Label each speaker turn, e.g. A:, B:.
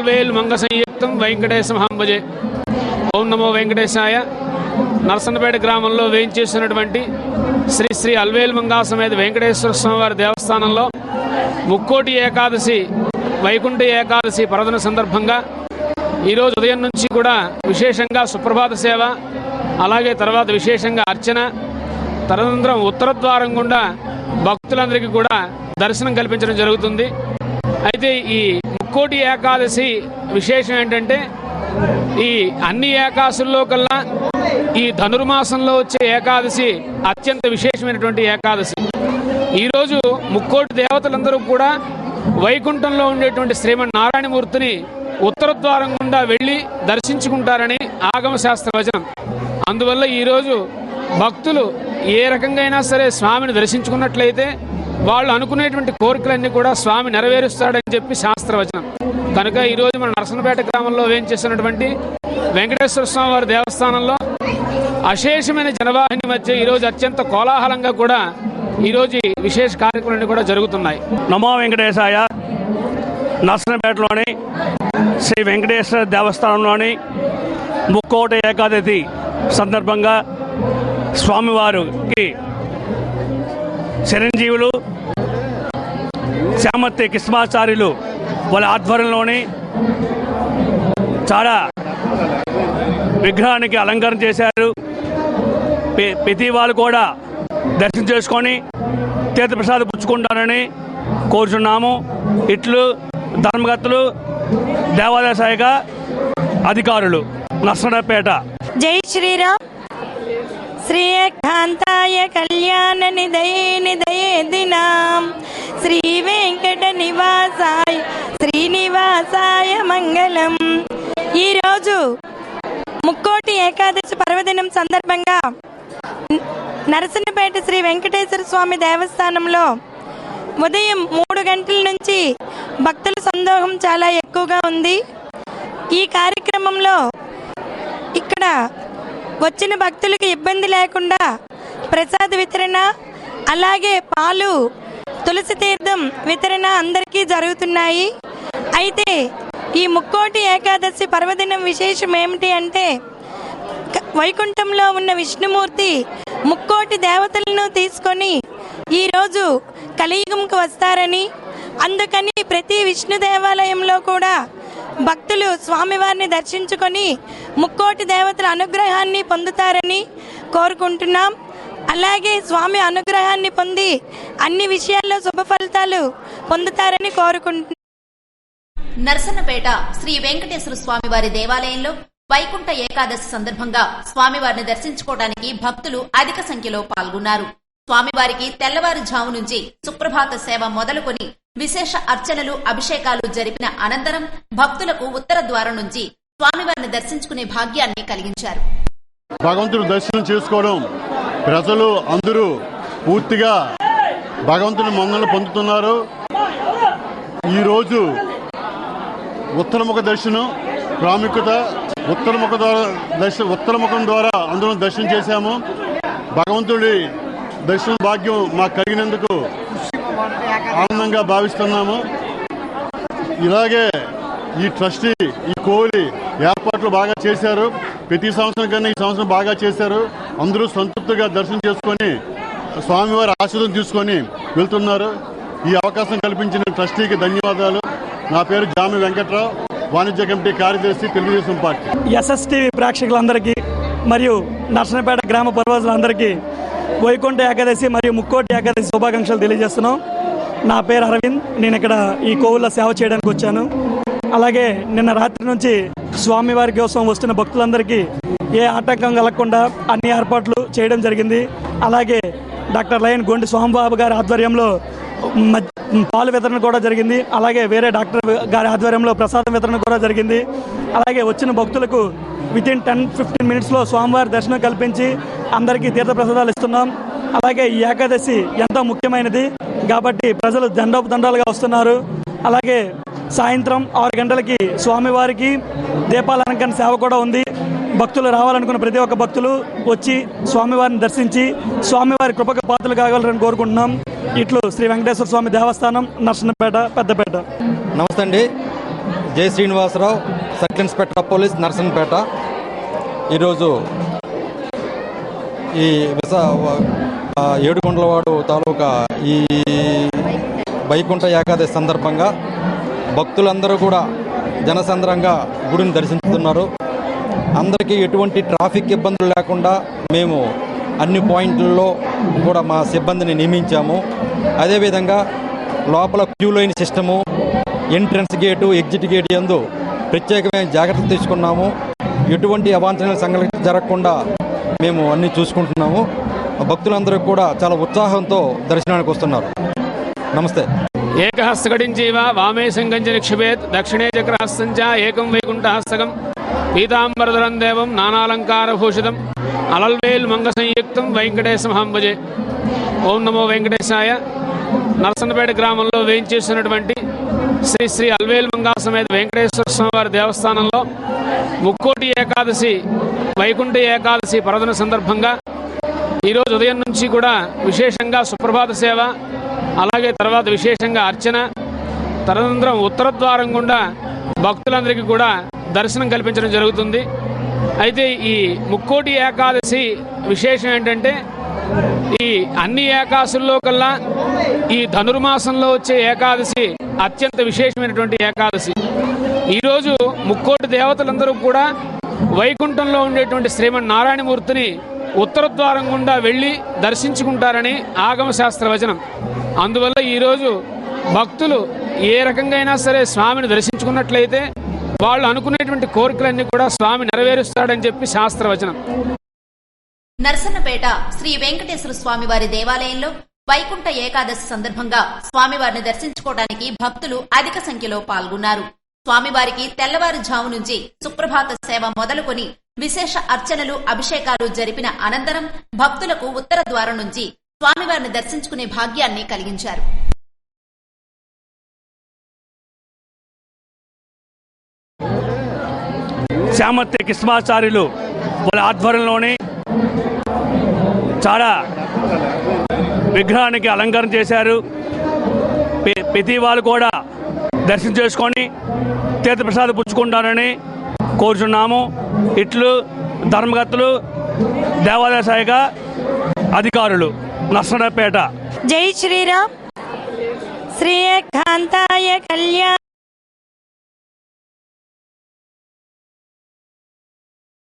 A: అల్వేల్ మంగ సంయుక్తం వెంకటేశ మహాంబజే ఓం నమో వెంకటేశాయ. నరసన్నపేట గ్రామంలో వేయించేసినటువంటి శ్రీ శ్రీ అల్వేల్ మంగా సమేత వెంకటేశ్వర స్వామివారి దేవస్థానంలో ముక్కోటి ఏకాదశి వైకుంఠ ఏకాదశి పరదన సందర్భంగా ఈరోజు ఉదయం నుంచి కూడా విశేషంగా సుప్రభాత సేవ అలాగే తర్వాత విశేషంగా అర్చన తదనంతరం ఉత్తరద్వారం గుండా భక్తులందరికీ కూడా దర్శనం కల్పించడం జరుగుతుంది. అయితే ఈ ముక్కోటి ఏకాదశి విశేషం ఏంటంటే ఈ అన్ని ఏకాశుల్లో కల్లా ఈ ధనుర్మాసంలో వచ్చే ఏకాదశి అత్యంత విశేషమైనటువంటి ఏకాదశి. ఈరోజు ముక్కోటి దేవతలందరూ కూడా వైకుంఠంలో ఉండేటువంటి శ్రీమన్ నారాయణమూర్తిని ఉత్తర ద్వారం గుండా వెళ్ళి దర్శించుకుంటారని ఆగమశాస్త్ర వచనం. అందువల్ల ఈరోజు భక్తులు ఏ రకంగా అయినా సరే స్వామిని దర్శించుకున్నట్లయితే వాళ్ళు అనుకునేటువంటి కోరికలన్నీ కూడా స్వామి నెరవేరుస్తాడని చెప్పి శాస్త్రవచనం కనుక ఈరోజు మన నరసనపేట గ్రామంలో వేయించేసినటువంటి వెంకటేశ్వర స్వామి వారి దేవస్థానంలో అశేషమైన జనవాహిని మధ్య ఈరోజు అత్యంత కోలాహలంగా కూడా ఈరోజు విశేష కార్యక్రమాలు కూడా జరుగుతున్నాయి.
B: నమో వెంకటేశాయ నర్సనపేటలోని శ్రీ వెంకటేశ్వర దేవస్థానంలోని ముక్కోట ఏకాదశి సందర్భంగా స్వామివారికి చిరంజీవులు శ్యామత్తి కృష్ణాచార్యులు వాళ్ళ ఆధ్వర్యంలోని చాలా విగ్రహానికి అలంకరణ చేశారు. ప్రతి వాళ్ళు కూడా దర్శనం చేసుకొని తీర్థప్రసాదం పుచ్చుకుంటారని కోరుచున్నాము. ఇట్లు ధర్మగతులు దేవాదాయ శాఖ అధికారులు. నర్సరాపేట
C: జై శ్రీరామ్. శ్రీయకాంతాయ కళ్యాణ నిదయే నిదయే దినాం. శ్రీ వెంకట నివాసాయ శ్రీనివాసాయ మంగళం. ఈరోజు ముక్కోటి ఏకాదశి పర్వదినం సందర్భంగా నరసనపేట శ్రీ వెంకటేశ్వర స్వామి దేవస్థానంలో ఉదయం మూడు గంటల నుంచి భక్తుల సందోహం చాలా ఎక్కువగా ఉంది. ఈ కార్యక్రమంలో ఇక్కడ వచ్చిన భక్తులకు ఇబ్బంది లేకుండా ప్రసాద వితరణ అలాగే పాలు తులసి తీర్థం వితరణ అందరికీ జరుగుతున్నాయి. అయితే ఈ ముక్కోటి ఏకాదశి పర్వదినం విశేషం ఏమిటి అంటే వైకుంఠంలో ఉన్న విష్ణుమూర్తి ముక్కోటి దేవతలను తీసుకొని ఈరోజు కలియుగంకు వస్తారని అందుకని ప్రతి విష్ణు దేవాలయంలో కూడా భక్తులు స్వామివారిని దర్శించుకొని ముక్కోటి దేవతల అనుగ్రహాన్ని పొందుతారని కోరుకుంటున్నాం. అలాగే స్వామి అనుగ్రహాన్ని పొంది అన్ని విషయాల్లో శుభ ఫలితాలు పొందుతారని కోరుకుంటున్నాం.
D: నరసన్నపేట శ్రీ వెంకటేశ్వర స్వామివారి దేవాలయంలో వైకుంఠ ఏకాదశి సందర్భంగా స్వామివారిని దర్శించుకోవడానికి భక్తులు అధిక సంఖ్యలో పాల్గొన్నారు. స్వామివారికి తెల్లవారుజాము నుంచి సుప్రభాత సేవ మొదలుకొని విశేష అర్చనలు అభిషేకాలు జరిపిన అనంతరం భక్తులకు ఉత్తర ద్వారం నుంచి స్వామివారిని దర్శించుకునే భాగ్యాన్ని కలిగించారు.
E: భగవంతుడు దర్శనం చేసుకోవడం ప్రజలు అందరూ పూర్తిగా భగవంతుని మందలు పొందుతున్నారు. ఈరోజు ఉత్తరముఖ దర్శనం ప్రాముఖ్యత ఉత్తరముఖ ద్వారా దర్శ ఉత్తరముఖం ద్వారా అందరం దర్శనం చేశాము. భగవంతుడి దర్శన భాగ్యం మాకు కలిగినందుకు ఆనందంగా భావిస్తున్నాము. ఇలాగే ఈ ట్రస్టీ ఈ కోహ్లీ ఏర్పాట్లు బాగా చేశారు. ప్రతి సంవత్సరం కన్నా ఈ సంవత్సరం బాగా చేశారు. అందరూ సంతృప్తిగా దర్శనం చేసుకొని స్వామివారి ఆశీర్వాదం తీసుకొని వెళ్తున్నారు. ఈ అవకాశం కల్పించిన ట్రస్టీకి ధన్యవాదాలు. నా పేరు జామి వెంకట్రావు వాణిజ్య కమిటీ కార్యదర్శి తెలుగుదేశం పార్టీ.
B: ఎస్ఎస్టీవీ ప్రేక్షకులందరికీ మరియు నర్సనపేట గ్రామ పర్వతులందరికీ వైకుంఠ ఏకాదశి మరియు ముక్కోటి ఏకాదశి శుభాకాంక్షలు తెలియజేస్తున్నాం. నా పేరు అరవింద్. నేను ఇక్కడ ఈ కోవుల్లో సేవ చేయడానికి వచ్చాను. అలాగే నిన్న రాత్రి నుంచి స్వామివారి కోసం వస్తున్న భక్తులందరికీ ఏ ఆటంకం కలగకుండా అన్ని ఏర్పాట్లు చేయడం జరిగింది. అలాగే డాక్టర్ లయన్ గొండి స్వామిబాబు గారి ఆధ్వర్యంలో పాలు వితరణ కూడా జరిగింది. అలాగే వేరే డాక్టర్ గారి ఆధ్వర్యంలో ప్రసాదం వితరణ కూడా జరిగింది. అలాగే వచ్చిన భక్తులకు విత్ ఇన్ టెన్ ఫిఫ్టీన్ మినిట్స్లో స్వామివారి దర్శనం కల్పించి అందరికీ తీర్థప్రసాదాలు ఇస్తున్నాం. అలాగే ఈ ఏకాదశి ఎంతో ముఖ్యమైనది. కాబట్టి ప్రజలు దండోపు దండాలుగా వస్తున్నారు. అలాగే సాయంత్రం ఆరు గంటలకి స్వామివారికి దీపాలంకరణ సేవ కూడా ఉంది. భక్తులు రావాలనుకున్న ప్రతి ఒక్క భక్తులు వచ్చి స్వామివారిని దర్శించి స్వామివారి కృపకు పాత్రలు కాగలరని కోరుకుంటున్నాం. ఇట్లు శ్రీ వెంకటేశ్వర స్వామి దేవస్థానం నర్సన్నపేట పెద్దపేట.
F: నమస్తే అండి. Jai Srinivasarao circle inspector of police Narsannapeta ఈరోజు ఈ విశ ఏడుకొండలవాడు తాలూకా ఈ వైకుంఠ ఏకాదశి సందర్భంగా భక్తులందరూ కూడా జనసంద్రంగా గుడిని దర్శించుతున్నారు. అందరికీ ఎటువంటి ట్రాఫిక్ ఇబ్బందులు లేకుండా మేము అన్ని పాయింట్లలో కూడా మా సిబ్బందిని నియమించాము. అదేవిధంగా లోపల queue line system entrance gate exit gate యందు ప్రత్యేకమైన జాగ్రత్తలు తీసుకున్నాము. ఎటువంటి అవాంఛనీయ సంఘటన జరగకుండా మేము అన్ని చూసుకుంటున్నాము. భక్తులందరూ కూడా చాలా ఉత్సాహంతో దర్శనానికి వస్తున్నారు. నమస్తే.
A: ఏకహస్తకటించైవ వామే సంగంచ నిక్షిపేత్ దక్షిణే చక్రహస్తం చ ఏకం వైకుంఠహస్తకం పీతాంబరధరం దేవం నానాలంకారభూషితం అలల్వేల్ మంగ సంయుక్తం వెంకటేశమహం భజే ఓం నమో వెంకటేశాయ. నర్సన్నపేట గ్రామంలో వేయించేసినటువంటి శ్రీ శ్రీ అల్వేల్ మంగా సమేత వెంకటేశ్వర స్వామి వారి దేవస్థానంలో ముక్కోటి ఏకాదశి వైకుంఠ ఏకాదశి పర్వదిన సందర్భంగా ఈరోజు ఉదయం నుంచి కూడా విశేషంగా సుప్రభాత సేవ అలాగే తర్వాత విశేషంగా అర్చన తదనంతరం ఉత్తర ద్వారం గుండా భక్తులందరికీ కూడా దర్శనం కల్పించడం జరుగుతుంది. అయితే ఈ ముక్కోటి ఏకాదశి విశేషం ఏంటంటే ఈ అన్ని ఏకాశుల్లో కల్లా ఈ ధనుర్మాసంలో వచ్చే ఏకాదశి అత్యంత విశేషమైనటువంటి ఏకాదశి. ఈరోజు ముక్కోటి దేవతలందరూ కూడా వైకుంఠంలో ఉండేటువంటి శ్రీమన్ నారాయణమూర్తిని ఉత్తర ద్వారం గుండా వెళ్ళి దర్శించుకుంటారని ఆగమ శాస్త్ర వచనం. అందువల్ల ఈరోజు భక్తులు ఏ రకంగా అయినా సరే స్వామిని దర్శించుకున్నట్లయితే వాళ్ళు అనుకునేటువంటి కోరికలన్నీ కూడా స్వామి నెరవేరుస్తాడని చెప్పి శాస్త్రవచనం
D: నర్సన్నపేట శ్రీ వెంకటేశ్వర స్వామివారి దేవాలయంలో వైకుంఠ ఏకాదశి సందర్భంగా స్వామివారిని దర్శించుకోవడానికి భక్తులు అధిక సంఖ్యలో పాల్గొన్నారు. స్వామివారికి తెల్లవారుజాము నుంచి సుప్రభాత సేవ మొదలుకొని విశేష అర్చనలు అభిషేకాలు జరిపిన అనంతరం భక్తులకు ఉత్తర ద్వారం నుంచి స్వామివారిని దర్శించుకునే భాగ్యాన్ని కలిగించారు.
G: శామత్య కృష్ణమాచార్యులు వాళ్ళ ఆధ్వర్యంలోనే చాలా విగ్రహానికి అలంకరణ చేశారు. ప్రతి వాళ్ళు కూడా దర్శనం చేసుకొని తీర్థప్రసాదం పుచ్చుకుంటారని కోరుచున్నాము. ఇట్లు ధర్మగతులు దేవాలయ శాఖ అధికారులు నర్సనపేట
C: జై శ్రీరామ్. శ్రీకాంతాయ కళ్యాణ్ కళ్యాణ.